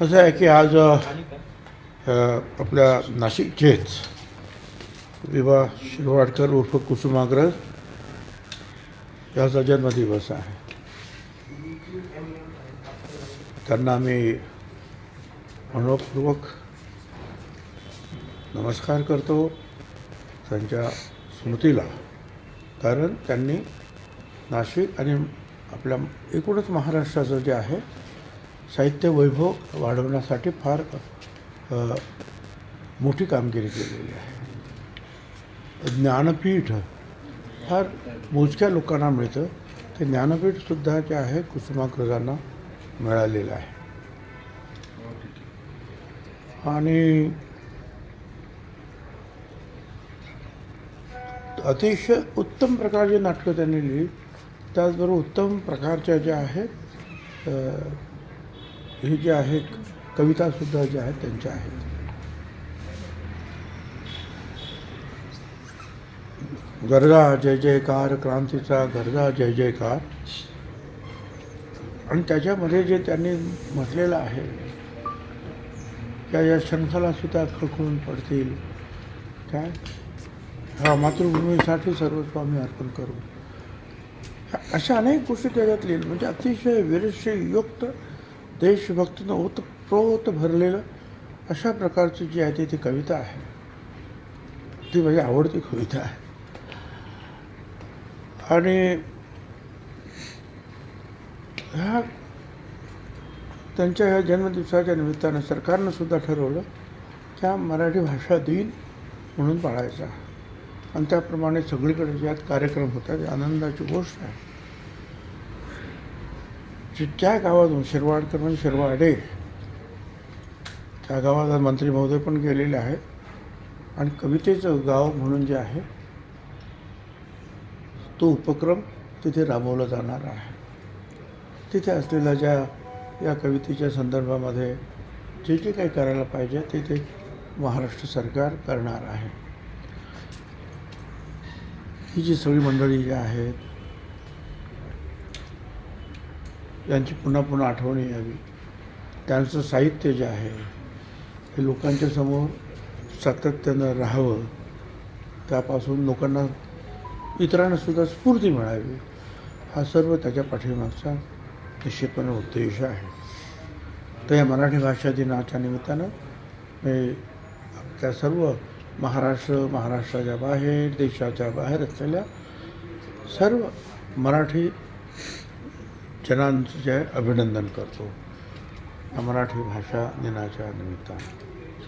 असं आहे की आज आपल्या नाशिकचेच विवा शिरवाडकर उर्फ कुसुमाग्रज याचा जन्मदिवस आहे. त्यांना आम्ही मनोपूर्वक नमस्कार करतो त्यांच्या स्मृतीला. कारण त्यांनी नाशिक आणि आपल्या एकूणच महाराष्ट्राचं जे आहे साहित्य वैभव वाढवण्यासाठी फार मोठी कामगिरी केलेली आहे. ज्ञानपीठ फार मोजक्या लोकांना मिळतं. ते ज्ञानपीठसुद्धा जे आहे कुसुमाग्रजांना मिळालेलं आहे. आणि अतिशय उत्तम प्रकारची नाटकं त्यांनी लिहिली त्याचबरोबर उत्तम प्रकारच्या ज्या आहेत हे जे आहेत कवितासुद्धा ज्या आहेत त्यांच्या आहेत. गरजा जय जयकार क्रांतीचा गरजा जय जयकार. आणि त्याच्यामध्ये जे त्यांनी म्हटलेलं आहे त्या या शंखाला सुद्धा खळखळून पडतील. काय हा मातृभूमीसाठी सर्वस्व आम्ही अर्पण करू. अशा अनेक गोष्टी त्याच्यात लिहिल्या म्हणजे अतिशय वीरशयुक्त देशभक्तीनं ओतप्रोत भरलेलं अशा प्रकारची जी आहे ती ती कविता आहे. ती माझी आवडती कविता आहे. आणि ह्या त्यांच्या ह्या जन्मदिवसाच्या निमित्तानं सरकारनं सुद्धा ठरवलं की हा मराठी भाषा दिन म्हणून पाळायचा. आणि त्याप्रमाणे सगळीकडे ज्यात कार्यक्रम होतात आनंदाची गोष्ट आहे त्या गावातून शिरवाडकर म्हणजे शिरवाडे? त्या गावात मंत्री महोदय पण गेलेले आहेत. आणि कवितेचं गाव म्हणून जे आहे तो उपक्रम तिथे राबवला जाणार आहे. तिथे असलेल्या ज्या या कवितेच्या संदर्भामध्ये जे जे काही करायला पाहिजे ते ते महाराष्ट्र सरकार करणार आहे. ही जी सगळी मंडळी जी आहेत यांची पुन्हा पुन्हा आठवणी यावी. त्यांचं साहित्य जे आहे हे लोकांच्या समोर सातत्यानं राहावं त्यापासून लोकांना इतरांनासुद्धा स्फूर्ती मिळावी हा सर्व त्याच्या पाठीमागचा निश्चितपणे उद्देश आहे. तर या मराठी भाषा दिनाच्या निमित्तानं मी त्या सर्व महाराष्ट्र महाराष्ट्राच्या बाहेर देशाच्या बाहेर असलेल्या सर्व मराठी जनांचे अभिनंदन करतो. मराठी भाषा दिनाच्या निमित्तानं.